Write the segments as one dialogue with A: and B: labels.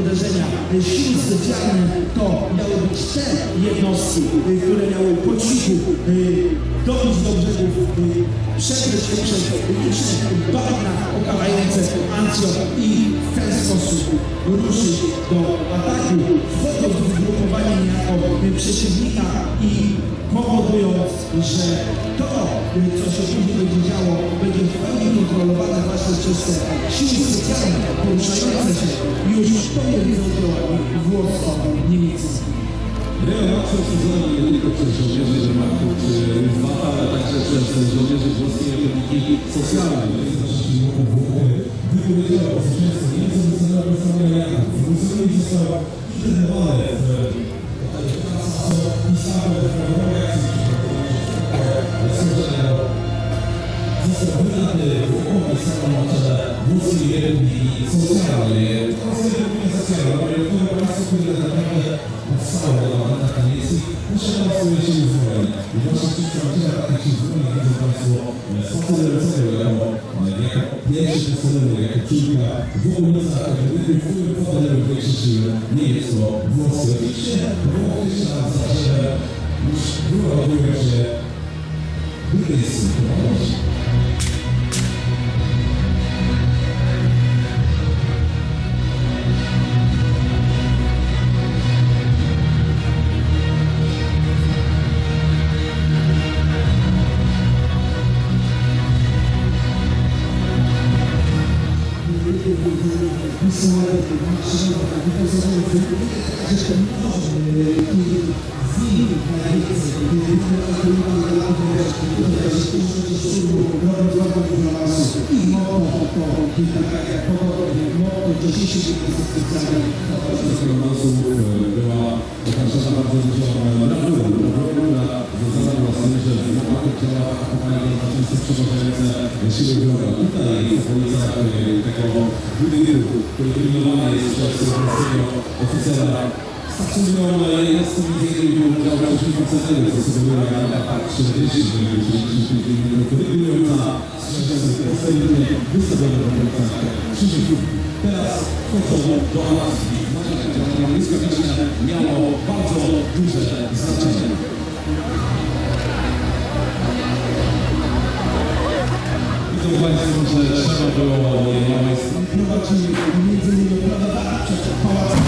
A: uderzenia. Sił specjalnych to miały być te jednostki, y, które miały po cichu y, dobić do brzegów, y, przekryć liczne bagna okalające Ancjo i w ten sposób ruszyć do ataku, wchodząc w zgrupowanie niejako przeciwnika i powodując, że to, co się później będzie działo, będzie w pełni kontrolowane właśnie przez te siły specjalne poruszające się już pomiędzy włosko-niemieckie.
B: Reakcja sezonie nie tylko przez żołnierzy Żermaków czy Wata, ale także przez żołnierzy włoskiej Republiki Socjalnej.
C: Pierwszy podstawowy, jako człowieka w okolicach Europy, w którym potem większe siły niemiecko-włoskie. Oczywiście jeszcze raz, że już była odbyła się Brytyjski prowadzi.
B: Romansów była okażona bardzo duża brawura, brawura związana z tym, że w ciała atakowali często przeważające siły wroga. Tutaj w okolicach e, takiego budynku, który pilnowany jest przez polskiego oficera stacjonują jednostki między udział przeciwko celnych zastosowują atak 40, który wygląda postawimy wystawione w okolicach Krzyżyków. Teraz wchodzą do akcji. Działania błyskawiczne miało bardzo duże znaczenie. Widzą Państwo, że trzeba było małej
A: prowadzili między innymi opowiadania przed pałacem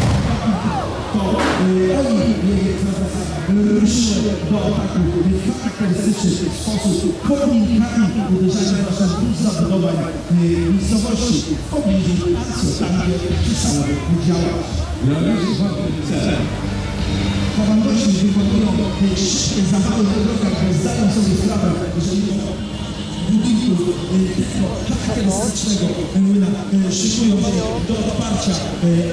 A: to y, oni mieli ruszyły do ataku w charakterystyczny sposób komunikami uderzania w nasze zabudowań y, miejscowości w pobliżu Ancjo, tam gdzie działać.
B: Realizacji ważnych celem.
A: Komandosi wykonują szybkie zabawy w drogach, zdają sobie sprawę, że mimo budynku tego charakterystycznego młyna szykują się do odparcia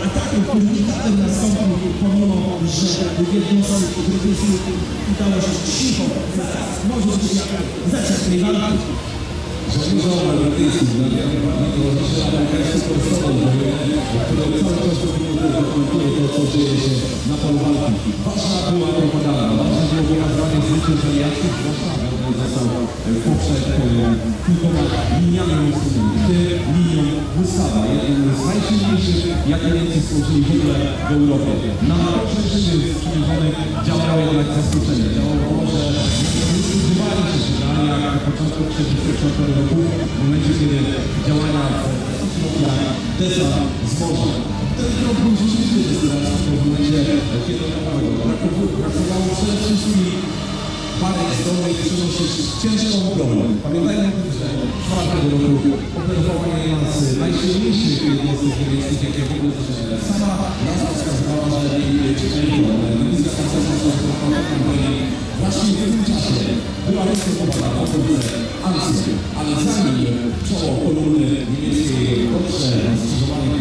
A: ataku, który niestety nastąpił, pomimo że jednostki brytyjskie udało się cicho, może być zaciąg tej walki.
B: Czas dokumentuje to, co dzieje się na polu walki. Ważna była propaganda, ważne było pokazywanie zwycięstw aliackich, gdy został poprzed kilkoma liniami mocnymi, w tym linią Gustawa, jednym z najsilniejszych, jakie Niemcy stworzyli w ogóle w Europie. Na pierwszych sprzymierzonych działało jednak zaskoczenie. Działało to, że nie spodziewali się, że jak na początku 1934 roku, w momencie, kiedy działania w desant z morza, ten krok był rzeczywiście desperacki w momencie, kiedy brakowało przede wszystkim parę zdolnych przenosić ciężką broń. Pamiętajmy, że w czwartym roku operowanie jedna z najsilniejszych jednostek niemieckich, jakie w ogóle sama nazwa wskazywała, że mieli ciężką niemiecka pancerna broni. Właśnie w tym czasie była rozpoczęta w okolicy Ancji, ale zanim czoło kolumny niemieckiej Polsce skrzyżowanie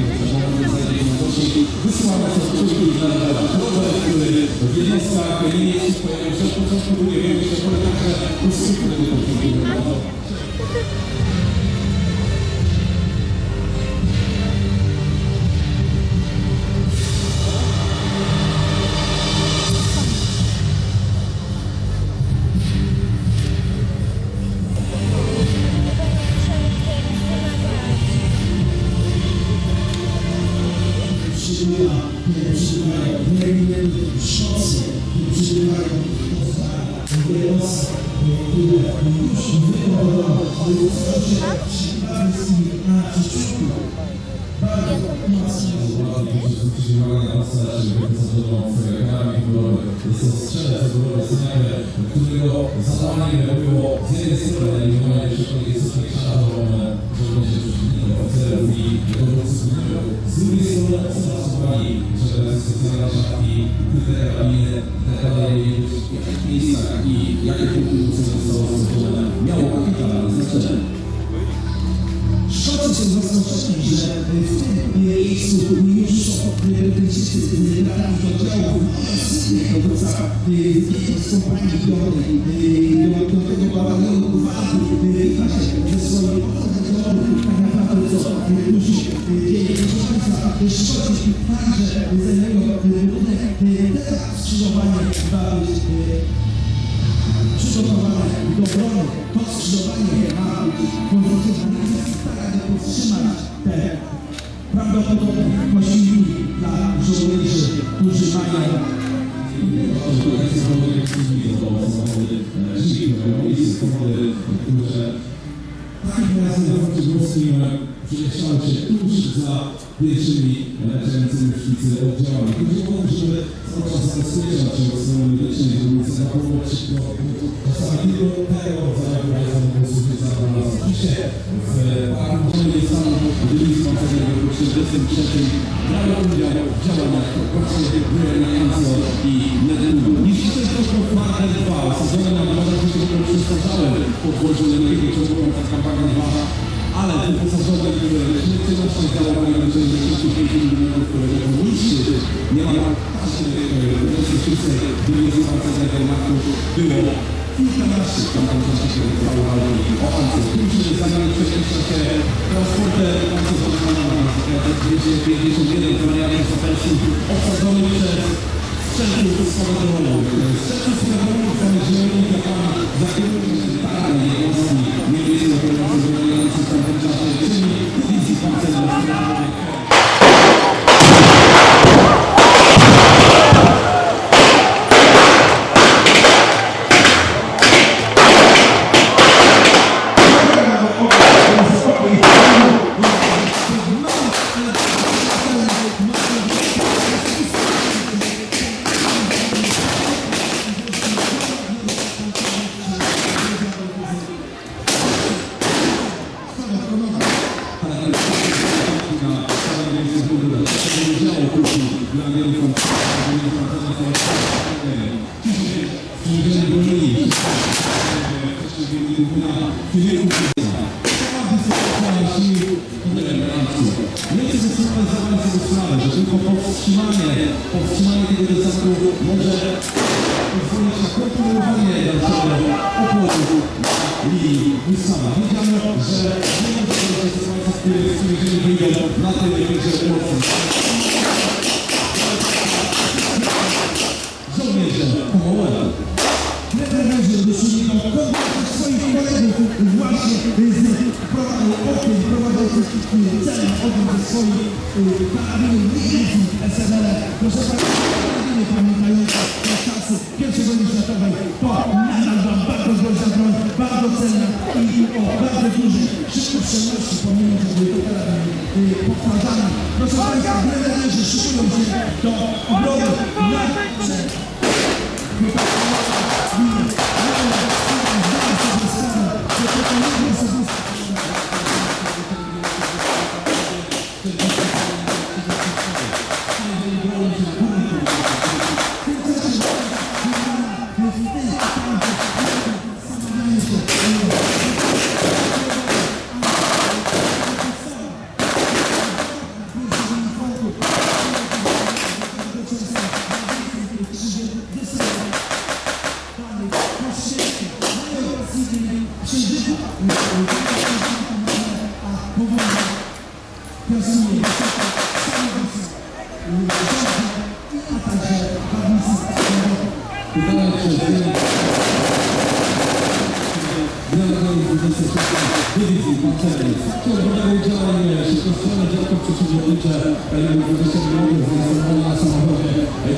B: zajętości wysyłano przez człowiek na Robert, który w jednostkach niemieckich pojawił się od Jest to strzelec ogólny snajper, którego zadaniem było z jednej strony eliminowanie wszelkich istotnych szarżowań żołnierzy przeciwnika, oficerów i dowódców. Z drugiej strony obserwowali, że specjalne szafki, ukryte karabiny itd. w jakich miejscach i jakie punkty zostało stworzone miało kapitalne znaczenie.
A: Szkocy są zaskoczeni, że w tym miejscu już są działów agresywnych dowódca z
B: przemieszczały się tuż za pierwszymi leczającymi w szpicy oddziałami. Chodziło o to, żeby cały czas zabezpieczać się od strony medycznej, żeby zachowywać szybko. Czasami tylko tego rodzaju pojazdem było służyć za nas. Oczywiście w ciągnie stanu dywizji pancernej w 43 brały udział w działaniach właśnie wyjęto i Nedelu. Jeśli to jest tylko Marker 2, sezonem na 2000 przestarzałem podwoziu Lenkiego było kilkanaście tam się wydawało walki o. Którzy zamiast przemieszczać się transporter pancerzowy na 251 wariantów saperskich obsadzony przez sprzętów spadochronowych. Sprzętów spadochronowych są zielonymi krakami zakierującymi się tarane jednostki niemieckie operujące wybrające w tamtym czasie, czyli dywizji pancernej. Powstrzymanie, powstrzymanie tego desantu może pozwolić kontynuowanie dalszego układu linii Gustawa. Wiedziano, że nie może sytuacja, w której z których nie wyjdą na tyle
A: bardzo dużej szybkościowości, pomimo że były to karabiny powtarzane. Proszę Państwa, trenerzy szykują się do obrony na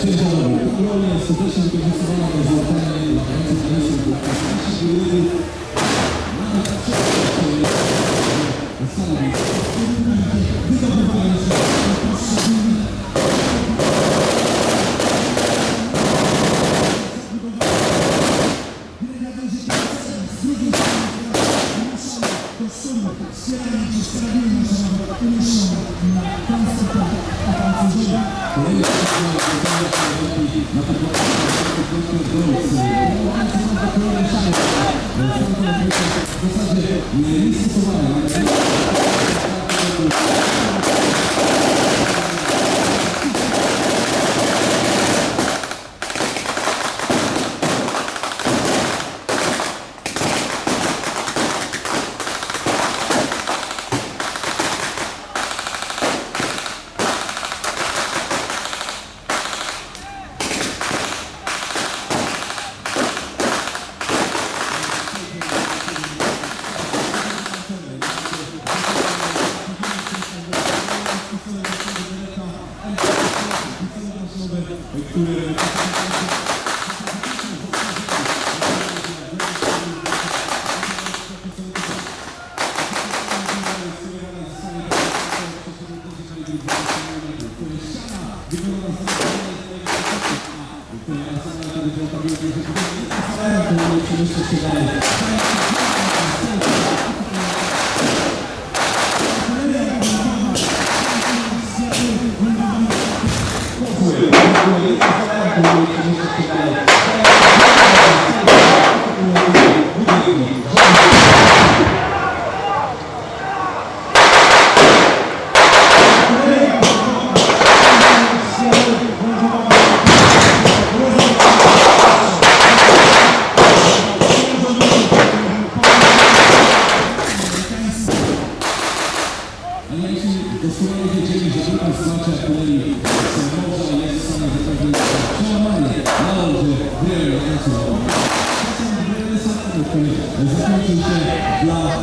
B: Честь голову. Управління статичним кожним сезоном w zasadzie nie stosowane. Teşekkür ederim. Ale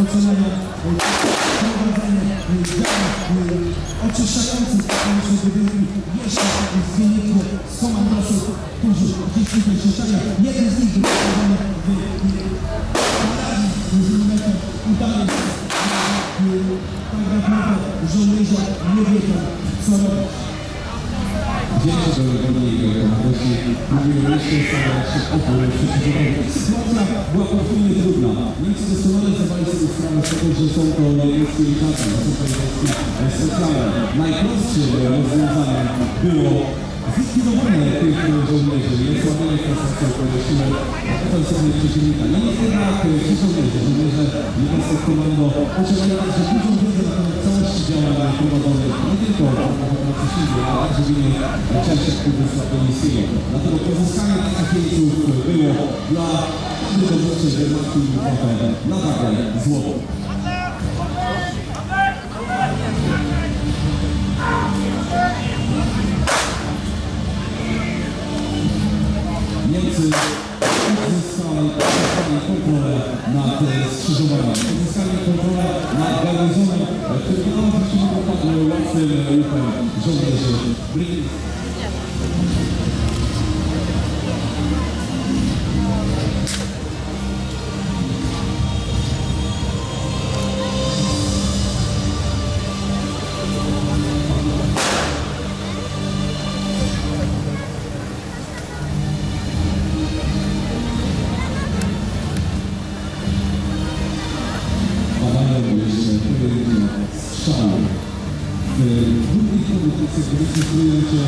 A: rozpoczynania prowadzenia działań oczyszczających jeszcze z wyniku z komandosów, którzy gdzieś tutaj krzyczają. Jeden z nich był w z milimetrem udaje się tak naprawdę żołnierza nie wiedzą co robić.
B: Dzieci do Legionii Radości mówiły jeszcze starać się opór przeciwbólowy. Sytuacja była podwójnie trudna. Niemcy doskonale zdawali sobie sprawę z tego, że są to niemieckie że są to niemieckie specjalne. Najprostsze rozwiązanie było zlikwidowanie tych żołnierzy, nie słabienie konstrukcji siły ofensywnych przeciwnika. Niemniej jednak ci żołnierze, żołnierze jednostek komando posiadają także dużą wiedzę na temat całości działań prowadzonych nie tylko w operacji siły, ale także w innych częściach Półwyspa Poniskiego. Dlatego pozyskanie takich jeńców było dla dowódcy Wehrmachtu i Luftwaffe na wagę złotą. Uzyskali, kontrolę nad skrzyżowaniem, uzyskali kontrolę nad garnizonem, który się się padł łatwym ruchem żołnierzy. Drugiej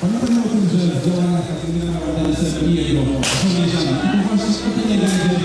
B: Pamiętajmy o tym, że w działaniach Akademii Narodowej Serbijego żołnierzami i właśnie spotkania będzie